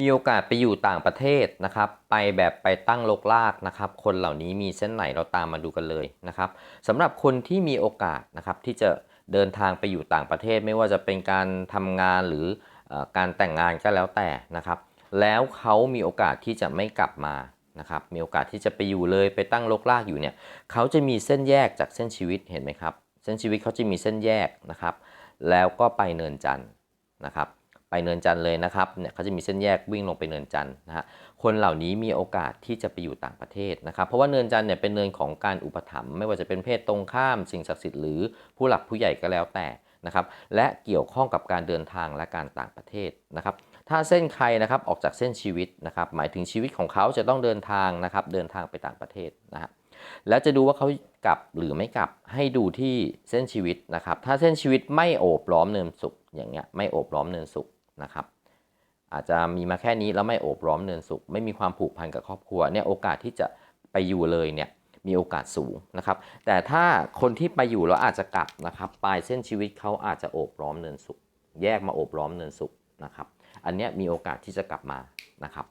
มีโอกาสไปอยู่ต่างประเทศนะครับ ไปแบบไปตั้งลกลากนะครับ คนเหล่านี้มีเส้นไหนเราตามมาดูกันเลยนะครับสำหรับคนที่มีโอกาสนะครับที่จะเดินทางไปอยู่ต่างประเทศ ไม่ว่าจะเป็นการทำงานหรือเออการแต่งงานก็แล้วแต่นะครับ แล้วเขามีโอกาสที่จะไม่กลับมานะครับ มีโอกาสที่จะไปอยู่เลยไปตั้งลกลากอยู่เนี่ยเขาจะมีเส้นแยกจากเส้นชีวิตเห็นไหมครับ เส้นชีวิตเขาจะมีเส้นแยกนะครับ แล้วก็ไปเนินจันทร์นะครับ ไปเนินจันเลยนะครับเนี่ยเขาจะมีเส้นแยกวิ่งลงไปเนินจันนะฮะคนเหล่านี้มีโอกาสที่จะไปอยู่ต่างประเทศนะครับ เพราะว่าเนินจันเนี่ยเป็นเนินของการอุปถัมภ์ไม่ว่าจะเป็นเพศตรงข้าม สิ่งศักดิ์สิทธิ์หรือผู้หลักผู้ใหญ่ก็แล้วแต่นะครับและเกี่ยวข้องกับการเดินทางและการต่างประเทศนะครับถ้าเส้นใครนะครับออกจากเส้นชีวิตนะครับหมายถึงชีวิตของเขาจะต้องเดินทางนะครับเดินทางไปต่างประเทศนะฮะแล้วจะดูว่าเขากลับหรือไม่กลับให้ดูที่เส้นชีวิตนะครับถ้าเส้นชีวิตไม่โอบล้อมเนินสุขอย่างเงี้ยไม่โอบล้อมเนินสุข นะครับ อาจจะมีมาแค่นี้แล้วไม่โอบร้อมเนินสุข ไม่มีความผูกพันกับครอบครัวเนี่ยโอกาสที่จะไปอยู่เลยเนี่ยมีโอกาสสูงนะครับ แต่ถ้าคนที่ไปอยู่แล้วอาจจะกลับนะครับปลายเส้นชีวิตเขาอาจจะโอบร้อมเนินสุข แยกมาโอบร้อมเนินสุขนะครับ อันนี้มีโอกาสที่จะกลับมานะครับ